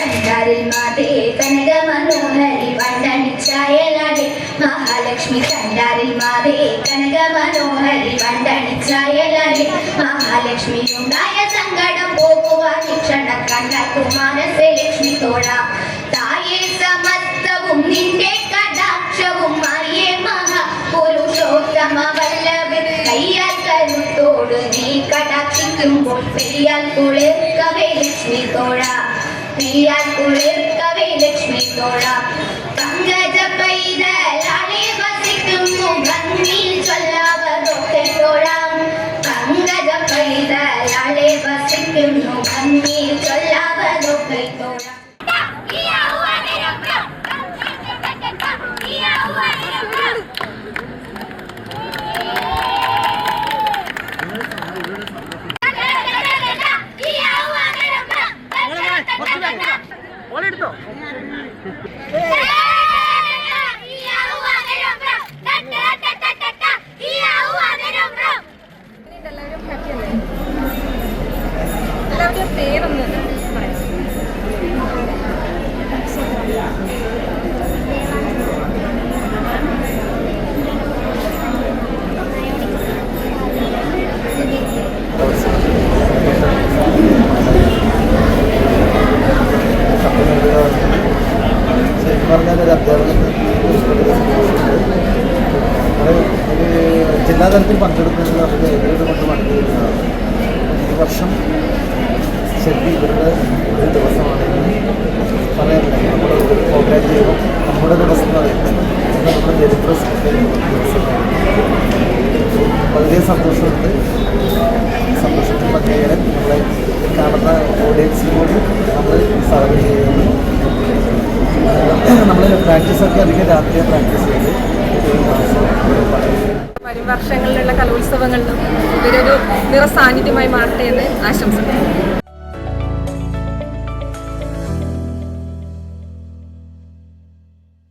കണ്ടാരിൽ മാതേ കനക മനോഹരി വണ്ടണിച്ചായലാടെ മഹാലക്ഷ്മി കണ്ടാരിൽ മാതേ കനക മനോഹരി വണ്ടണിച്ചായലാടെ മഹാലക്ഷ്മി ഉണ്ടായ സങ്കടം പോകുവാൻ ക്ഷണ കണ്ട കുമാരസെ ലക്ഷ്മി തോഴ തായേ സമസ്തവും നിന്റെ കടാക്ഷവും മാറിയേ മഹാ പുരുഷോത്തമ വല്ലഭൻ കയ്യാൽ കരുത്തോട് നീ കടാക്ഷിക്കുമ്പോൾ പെരിയാൽ കുളിർക്കവേ ലക്ഷ്മി തോഴ പെരിയാൽ കുളിർക്കവേ ലക്ഷ്മി തോഴ പങ്കജ പൈതലാളെ എല്ലാവരും ജില്ലാ തരത്തിലും പങ്കെടുക്കുന്നത് അവരുടെ എങ്ങനെ കൊണ്ട് പങ്കെടുക്കുന്നതാണ് ഈ വർഷം ശരിക്കും ഇവരുടെ ഒരു ദിവസമാണെങ്കിലും പറയാറില്ല. നമ്മുടെ ഒരു പ്രോഗ്രാം ചെയ്യുമ്പോൾ നമ്മുടെ ദിവസം എന്ന് പറയുന്നത് നമ്മുടെ ദരിദ്ര ദിവസമാണ് വളരെ സന്തോഷമുണ്ട്. സന്തോഷത്തിൽ പങ്കുചേരാൻ നമ്മളെ കാണുന്ന ഓഡിയൻസിനോട് നമ്മൾ സർവ് ചെയ്യുന്നു. നമ്മൾ പ്രാക്ടീസൊക്കെ അധികം രാത്രിയാണ് പ്രാക്ടീസ് ചെയ്ത് ഒരു മാസം വർഷങ്ങളിലുള്ള കലോത്സവങ്ങളിലും ഇവരൊരു നിറസാന്നിധ്യമായി മാറട്ടെ എന്ന് ആശംസിക്കുന്നു.